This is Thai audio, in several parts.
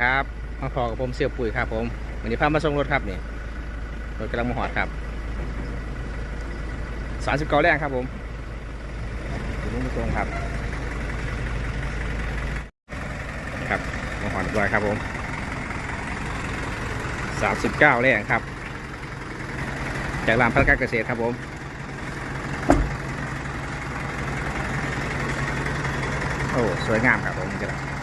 ครับมาพอกับผมเสียวปุ๋ยครับผมวันนี้พามาส่งรถครับนี่รถกำลังมาหอดครับสามสิบเก้าแรงครับผมถึงมุ่งตรงครับ ครับมาหอดด้วยครับผมสามสิบเก้าแรงครับ จากรามพัฒนาการเกษตรครับผมโอ้สวยงามครับผมจะนี่ค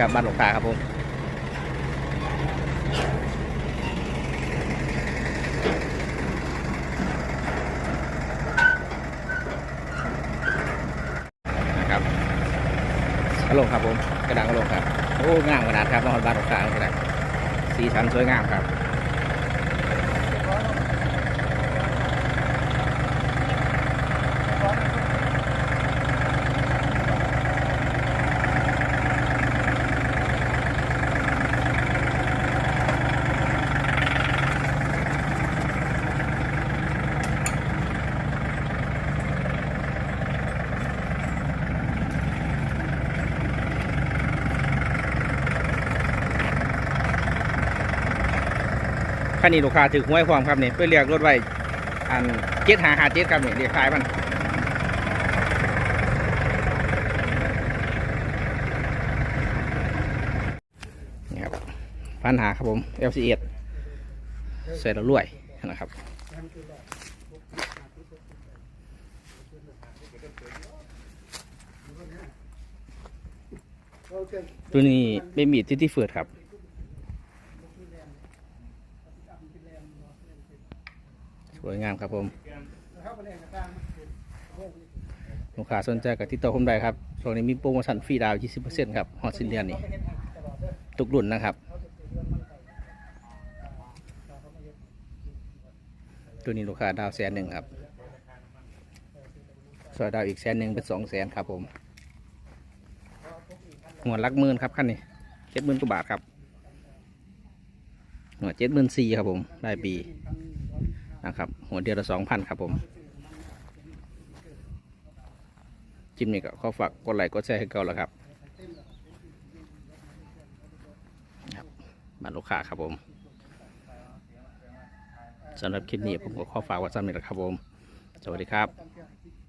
กับบ้านหลวงตาครับผมนะครับกระลงครับผมกระดังกระลงครับโอ้งามขนาดครับนอนบ้านหลวงตาขนาดสีสันสวยงามครับ คันนี้ลูกค้าถือหวยความครับนี่เพื่อเรียกรถไว้อันเจ็ดหาหาเจ็ดครับนี่เรียกขายมันนี่ครับปัญหาครับผม LC1 เสร็จแล้วรวยนะครับตัวนี้เป็นมีดที่ที่เฟิร์ดครับ สวยงามครับผม ลูกค้าสนใจกับติดต่อผมได้ครับช่วงนี้มีโปรโมชั่นฟรีดาว 20%ครับฮอตซินเดียนนี่ทุกรุ่นนะครับ ตัวนี้ลูกค้าดาวแสนหนึ่งครับส่วนดาวอีกแสนหนึ่งเป็นสองแสนครับผมหัวลักหมื่นครับขั้นนี้เจ็ดหมื่นกว่าบาทครับหัวเจ็ดหมื่นสี่ครับผมได้ปี นะครับหัวเดียวละสองพันครับผมจิมนี่ก็ขอฝากกดไลค์กดแชร์ให้เก่าแล้วครับครับบ้านลูกค้าครับผมสำหรับคลิปนี้ผมก็ขอฝากไว้สำหรับครับผม สวัสดีครับ